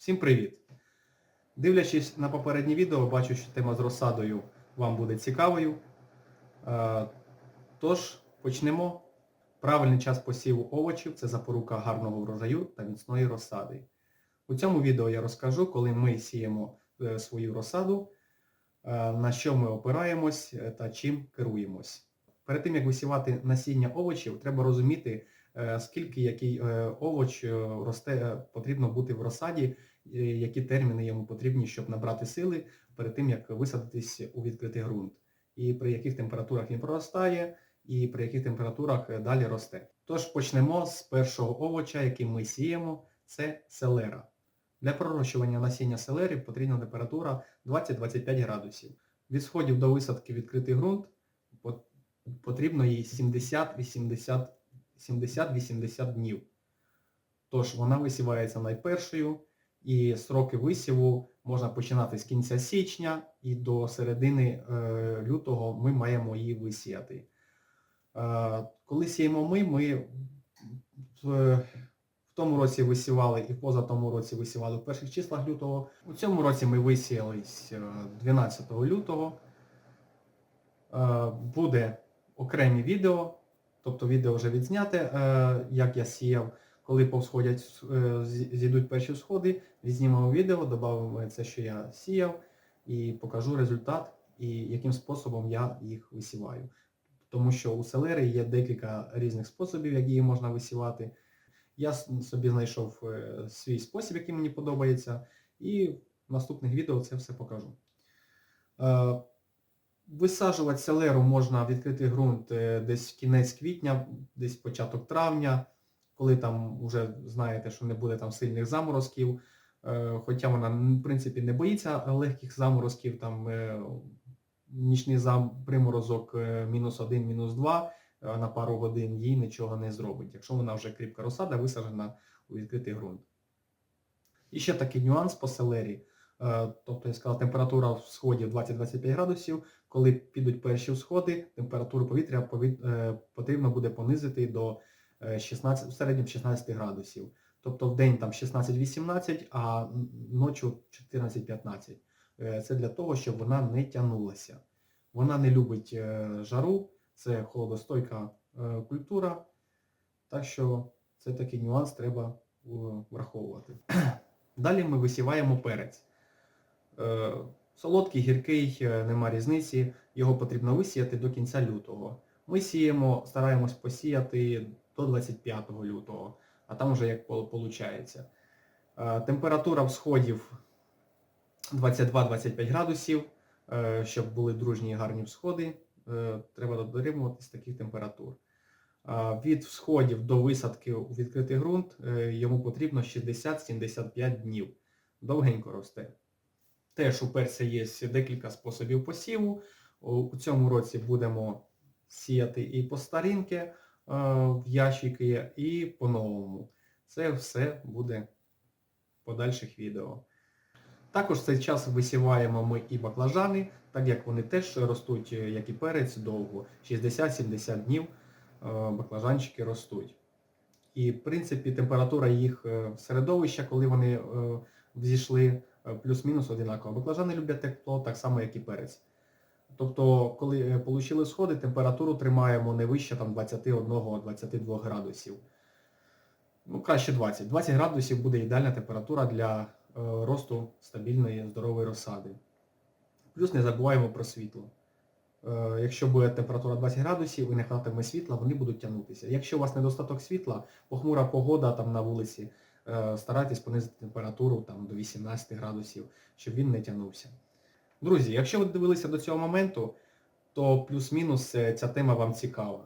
Всім привіт! Дивлячись на попереднє відео, бачу, що тема з розсадою вам буде цікавою. Е, Тож, почнемо. Правильний час посіву овочів це запорука гарного врожаю та міцної розсади. У цьому відео я розкажу, коли ми сіємо е, свою розсаду, е, на що ми опираємось та чим керуємось. Перед тим, як висівати насіння овочів, треба розуміти, скільки який е, овоч е, росте, е, потрібно бути в розсаді, е, які терміни йому потрібні, щоб набрати сили перед тим, як висадитись у відкритий ґрунт. І при яких температурах він проростає, і при яких температурах е, далі росте. Тож почнемо з першого овоча, який ми сіємо, це селера. Для пророщування насіння селери потрібна температура 20-25 градусів. Від сходів до висадки відкритий ґрунт потрібно їй 70-80 70-80 днів. Тож вона висівається найпершою і сроки висіву можна починати з кінця січня і до середини е, лютого ми маємо її висіяти. Е, коли сіємо ми, ми в, в тому році висівали і поза тому році висівали в перших числах лютого. У цьому році ми висіялись е, 12 лютого. Е, Буде окремі відео, тобто відео вже відзняте, е, як я сіяв, коли повсходять, е, зійдуть перші сходи, відзнімемо відео, додамо це, що я сіяв, і покажу результат, і яким способом я їх висіваю. Тому що у селери є декілька різних способів, як її можна висівати. Я собі знайшов е, свій спосіб, який мені подобається, і в наступних відео це все покажу. Висаджувати селеру можна відкритий ґрунт е, десь в кінець квітня, десь початок травня, коли там вже знаєте, що не буде там сильних заморозків. Е, Хоча вона, в принципі, не боїться легких заморозків, там е, нічний зам, приморозок мінус один, мінус два на пару годин їй нічого не зробить, якщо вона вже кріпка розсада висаджена у відкритий ґрунт. І ще такий нюанс по селері. Е, Тобто я сказав, температура в сході 20-25 градусів. Коли підуть перші всходи, температуру повітря е, потрібно буде понизити до е, 16, в середньому 16 градусів. Тобто в день там 16-18, а ночі 14-15. Е, Це для того, щоб вона не тягнулася. Вона не любить е, жару, це холодостойка е, культура. Так що це такий нюанс треба е, враховувати. Далі ми висіваємо перець. Е, Солодкий, гіркий, е, нема різниці, його потрібно висіяти до кінця лютого. Ми сіємо, стараємось посіяти до 25 лютого, а там вже як виходить. Температура всходів 22-25 градусів, е, щоб були дружні і гарні всходи, е, треба дотримуватись таких температур. Від всходів до висадки у відкритий ґрунт е, йому потрібно 60-75 днів. Довгенько росте. Теж у перця є декілька способів посіву. У цьому році будемо сіяти і по старинки е, в ящики, і по-новому. Це все буде в подальших відео. Також в цей час висіваємо ми і баклажани, так як вони теж ростуть, е, як і перець, довго. 60-70 днів е, баклажанчики ростуть. І, в принципі, температура їх середовища, коли вони взійшли, плюс-мінус одинаково. Баклажани люблять тепло, так само, як і перець. Тобто, коли е, получили сходи, температуру тримаємо не вище там, 21-22 градусів. Ну, краще 20. 20 градусів буде ідеальна температура для е, росту стабільної здорової розсади. Плюс не забуваємо про світло. Е, Якщо буде температура 20 градусів і не хвататиме світла, вони будуть тягнутися. Якщо у вас недостаток світла, похмура погода там на вулиці, старайтесь понизити температуру там, до 18 градусів, щоб він не тягнувся. Друзі, якщо ви дивилися до цього моменту, то плюс-мінус е, ця тема вам цікава.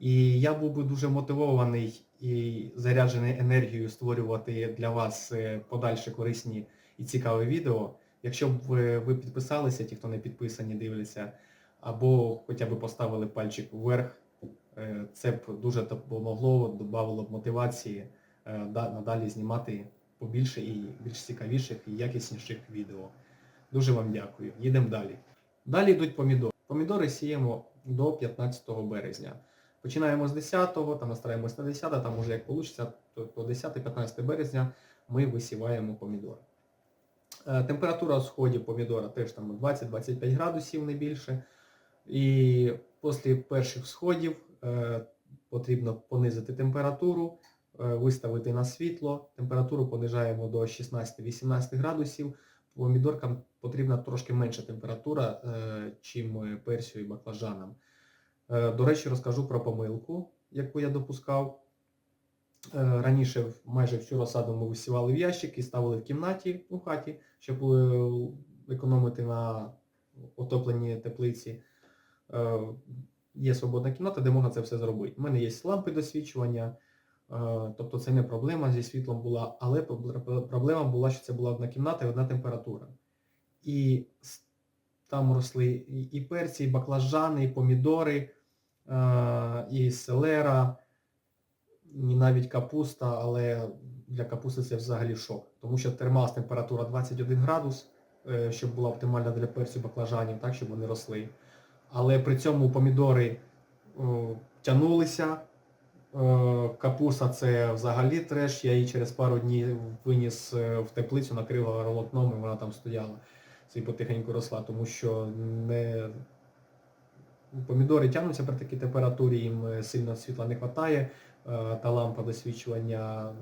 І я був би дуже мотивований і заряджений енергією створювати для вас е, подальші корисні і цікаві відео. Якщо б ви, підписалися, ті, хто не підписані, дивляться, або хоча б поставили пальчик вверх, е, це б дуже допомогло, додавало б мотивації е, надалі знімати побільше і більш цікавіших і якісніших відео. Дуже вам дякую. Їдемо далі. Далі йдуть помідори. Помідори сіємо до 15 березня. Починаємо з 10-го, там настраємось на 10, там уже як вийде, то по 10-15 березня ми висіваємо помідори. Е, Температура сходів помідора теж там 20-25 градусів не більше. І після перших сходів е, потрібно понизити температуру, е, виставити на світло. Температуру понижаємо до 16-18 градусів. Помідоркам потрібна трошки менша температура, е, чим персію і баклажанам. Е, До речі, розкажу про помилку, яку я допускав. Е, Раніше майже всю розсаду ми висівали в ящик і ставили в кімнаті у хаті, щоб е, економити на отопленні теплиці. Е, Є свободна кімната, де можна це все зробити. У мене є лампи досвідчування, е, тобто це не проблема зі світлом була, але проблема була, що це була одна кімната і одна температура. І там росли і, перці, і баклажани, і помідори, е, і селера, і навіть капуста, але для капусти це взагалі шок. Тому що термалась температура 21 градус, е, щоб була оптимальна для перцю баклажанів, так, щоб вони росли. Але при цьому помідори о, тянулися. Е, Капуста це взагалі треш. Я її через пару днів виніс е, в теплицю, накрив волокном і вона там стояла. І потихеньку росла, тому що не... помідори тягнуться при такій температурі, їм е, сильно світла не вистачає, та лампа досвідчування,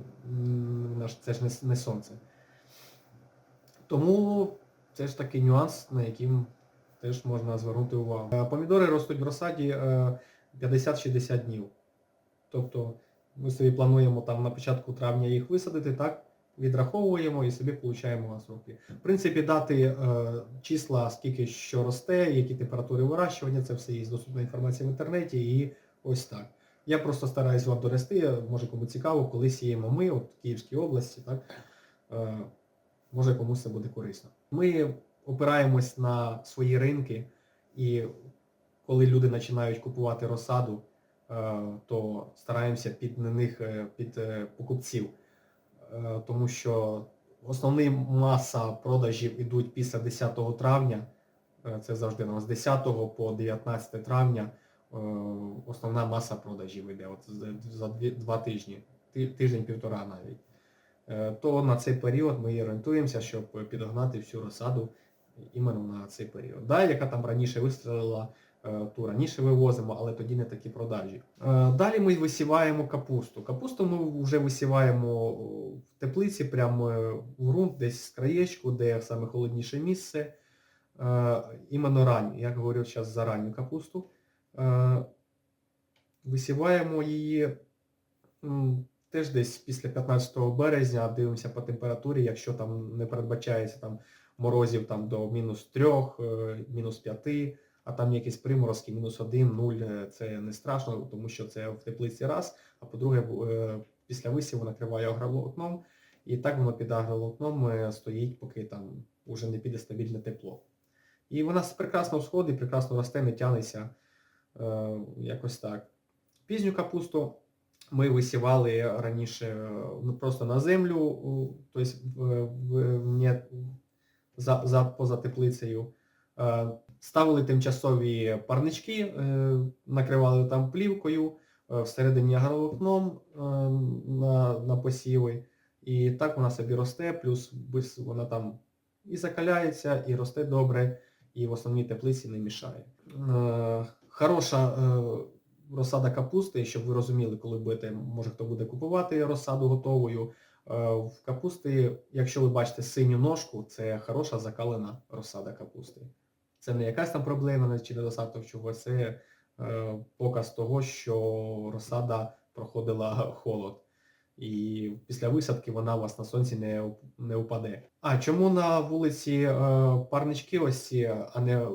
це ж не, сонце. Тому це ж такий нюанс, на яким теж можна звернути увагу. Помідори ростуть в розсаді е, 50-60 днів. Тобто ми собі плануємо там на початку травня їх висадити, так, відраховуємо і собі получаємо сроки. В принципі, дати е, числа, скільки що росте, які температури вирощування, це все є доступна інформація в інтернеті і ось так. Я просто стараюсь вам донести, може кому цікаво, коли сіємо ми, от в Київській області, так, е, може комусь це буде корисно. Ми опираємось на свої ринки, і коли люди починають купувати розсаду, то стараємося під них е, під е, покупців. Е, Тому що основна маса продажів ідуть після 10 травня. Е, Це завжди нас з 10 по 19 травня е, основна маса продажів йде от за- два тижні, тиждень-півтора навіть. Е, То на цей період ми орієнтуємося, щоб підогнати всю розсаду іменно на цей період. Да, яка там раніше вистрілила, е, ту раніше вивозимо, але тоді не такі продажі. Е, Далі ми висіваємо капусту. Капусту ми вже висіваємо в теплиці, прямо в ґрунт, десь з краєчку, де саме холодніше місце. Е, Іменно ранню, я говорю зараз за ранню капусту. Висіваємо її теж десь після 15 березня, дивимося по температурі, якщо там не передбачається там морозів там до мінус 3, мінус 5, а там якісь приморозки, мінус 1, 0, е, це не страшно, тому що це в теплиці раз, а по-друге, е, після висіву накриває агроволокном, і так воно під агроволокном е, стоїть, поки там вже не піде стабільне тепло. І вона прекрасно всходить, прекрасно росте, не тянеться, якось так. Пізню капусту ми висівали раніше ну, просто на землю, тобто поза теплицею. Ставили тимчасові парнички, е, накривали там плівкою, е, всередині агроволокном е, на, на посіви. І так вона собі росте, плюс вона там і закаляється, і росте добре, і в основній теплиці не мішає. Хороша розсада капусти, щоб ви розуміли, коли будете, може хто буде купувати розсаду готовою. В капусти, якщо ви бачите синю ножку, це хороша закалена розсада капусти. Це не якась там проблема чи недостаток чогось, це е, показ того, що розсада проходила холод. І після висадки вона у вас на сонці не, не упаде. А чому на вулиці е, парнички ось а не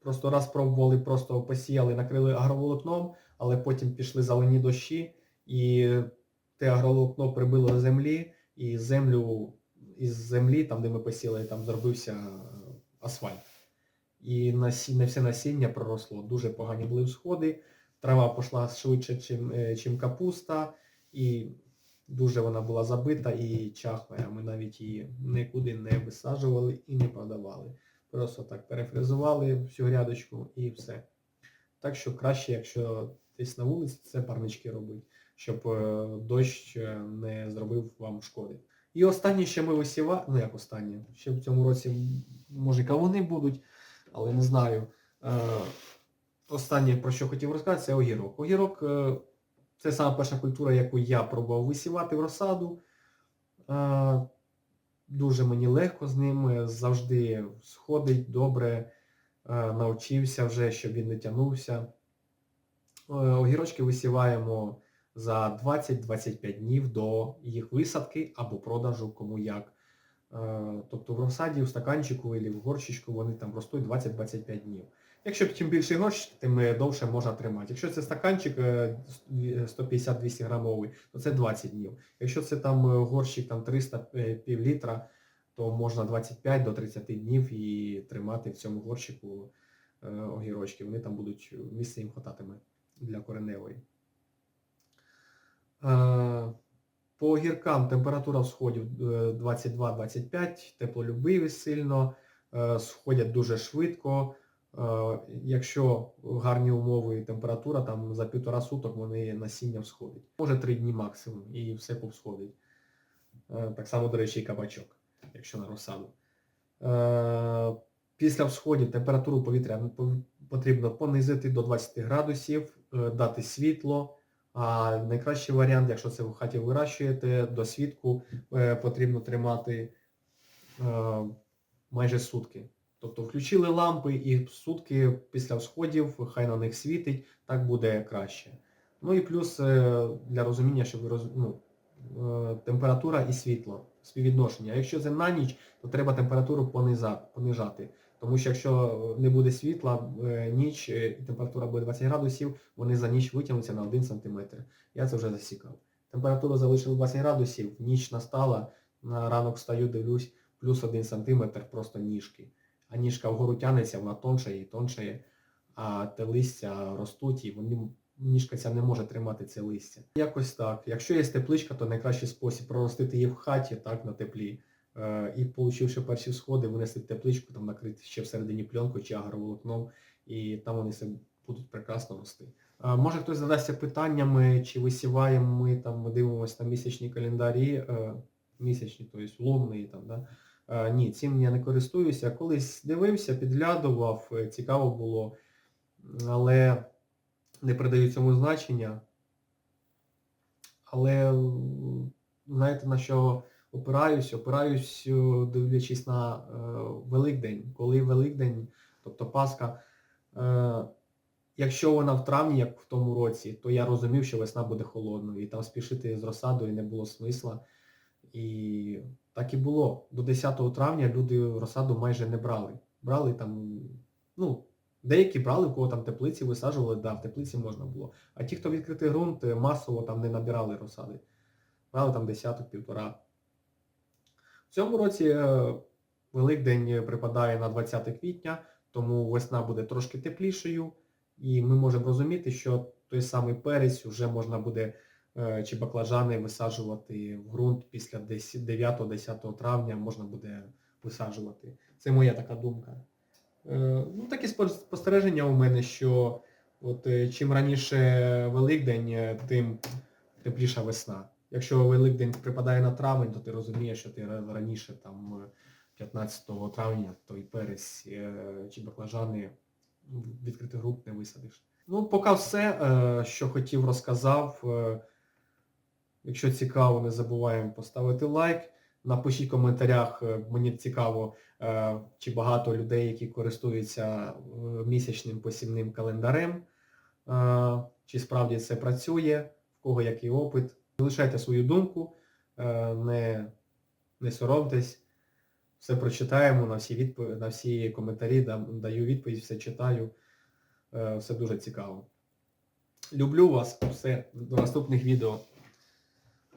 просто раз пробували, просто посіяли, накрили агроволокном, але потім пішли залені дощі, і те агроволокно прибило до землі, і землю із землі, там де ми посіяли, там зробився е, асфальт. І не все насіння проросло. Дуже погані були всходи, трава пішла швидше, чим, е, капуста, і дуже вона була забита і чахла. Ми навіть її нікуди не висаджували і не продавали. Просто так перефрезували всю грядочку і все. Так що краще, якщо десь на вулиці, це парнички робити, щоб е, дощ е, не зробив вам шкоди. І останнє, що ми висіваємо, ну як останнє, ще в цьому році, може, кавуни будуть, але не знаю. Е, Останнє, про що хотів розказати, це огірок. Огірок е, це саме перша культура, яку я пробував висівати в розсаду. Е, Дуже мені легко з ним, завжди сходить добре, навчився вже, щоб він не тягнувся. Огірочки висіваємо за 20-25 днів до їх висадки або продажу, кому як. Е, Тобто в розсаді, в стаканчику або в горщичку вони там ростуть 20-25 днів. Якщо чим більший горщик, тим е, довше можна тримати. Якщо це стаканчик е, 150-200 грамовий, то це 20 днів. Якщо це там е, горщик там 300 е, пів літра, то можна 25 до 30 днів і тримати в цьому горщику е, огірочки. Вони там будуть, місце їм хвататиме для кореневої. Е, По огіркам температура всходів е, 22-25, теплолюбиві сильно, е, сходять дуже швидко. Е, Якщо гарні умови і температура, там за півтора суток вони насіння всходить. Може три дні максимум і все повсходить. Е, Так само, до речі, і кабачок, якщо на розсаду. Е, Після всходів температуру повітря потрібно понизити до 20 градусів, е, дати світло. А найкращий варіант, якщо це в хаті вирощуєте, до світку е, потрібно тримати е, майже сутки. Тобто включили лампи і сутки після всходів, хай на них світить, так буде краще. Ну і плюс е, для розуміння, щоб ви роз... ну, температура і світло, співвідношення. А якщо це на ніч, то треба температуру понижати. Тому що якщо не буде світла, е, ніч е, температура буде 20 градусів, вони за ніч витягнуться на 1 см. Я це вже засікав. Температуру залишили 20 градусів, ніч настала, на ранок встаю, дивлюсь, плюс 1 см просто ніжки. А ніжка вгору тягнеться, вона тоншає і тоншає, а те листя ростуть і вони, ніжка ця не може тримати це листя. Якось так. Якщо є тепличка, то найкращий спосіб проростити її в хаті, так, на теплі. Е, І, получивши перші сходи, винести тепличку, там накрити ще всередині пленкою чи агроволокном, і там вони все будуть прекрасно рости. Е, Може хтось задасться питаннями, чи висіваємо ми там, ми дивимося на місячні календарі, е, місячні, тобто лунний там, да? Ні, цим я не користуюся. Колись дивився, підглядував, цікаво було, але не придаю цьому значення. Але знаєте на що опираюсь? Опираюсь, е, дивлячись на е, Великдень. Коли Великдень, тобто Пасха, е, якщо вона в травні, як в тому році, то я розумів, що весна буде холодною. І там спішити з розсадою не було смисла. І так і було. До 10 травня люди розсаду майже не брали. Брали там, ну, деякі брали, у кого там теплиці висаджували, да, в теплиці можна було. А ті, хто відкритий ґрунт, масово там не набирали розсади. Брали там десяток, півтора. В цьому році е, Великдень припадає на 20 квітня, тому весна буде трошки теплішою. І ми можемо розуміти, що той самий перець вже можна буде е, чи баклажани висаджувати в ґрунт після 9-10 травня можна буде висаджувати. Це моя така думка. Е, Ну, такі спостереження у мене, що от, чим раніше Великдень, тим тепліша весна. Якщо Великдень припадає на травень, то ти розумієш, що ти раніше, там, е, 15 травня, той перець е, чи баклажани в відкритий ґрунт не висадиш. Ну, поки все, е, що хотів, розказав. Е, Якщо цікаво, не забуваємо поставити лайк. Напишіть в коментарях, е, мені цікаво, е, чи багато людей, які користуються е, місячним посівним календарем, е, чи справді це працює, в кого який опит. Залишайте свою думку, е, не, не соромтесь, все прочитаємо, на всі, відпо- на всі коментарі даю відповідь, все читаю, Е, все дуже цікаво. Люблю вас, все, до наступних відео.